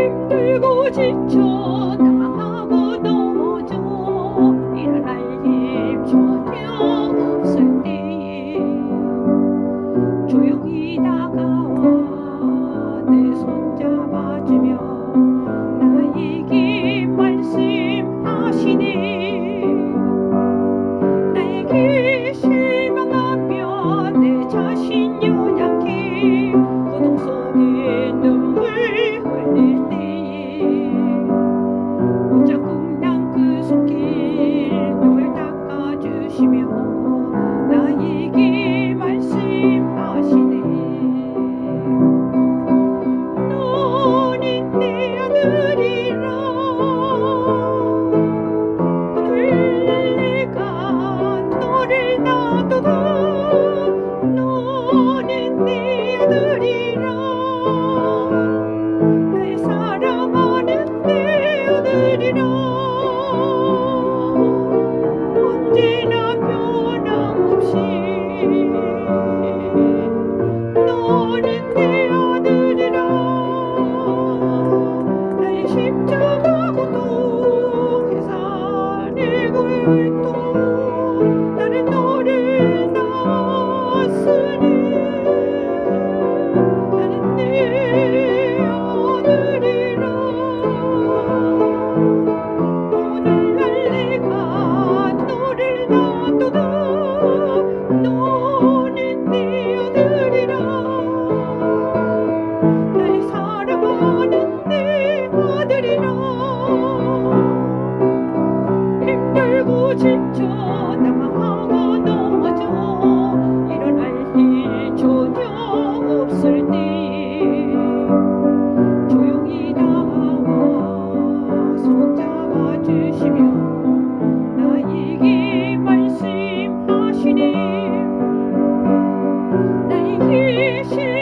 힘들고 지쳐 나가고 Give me Love. she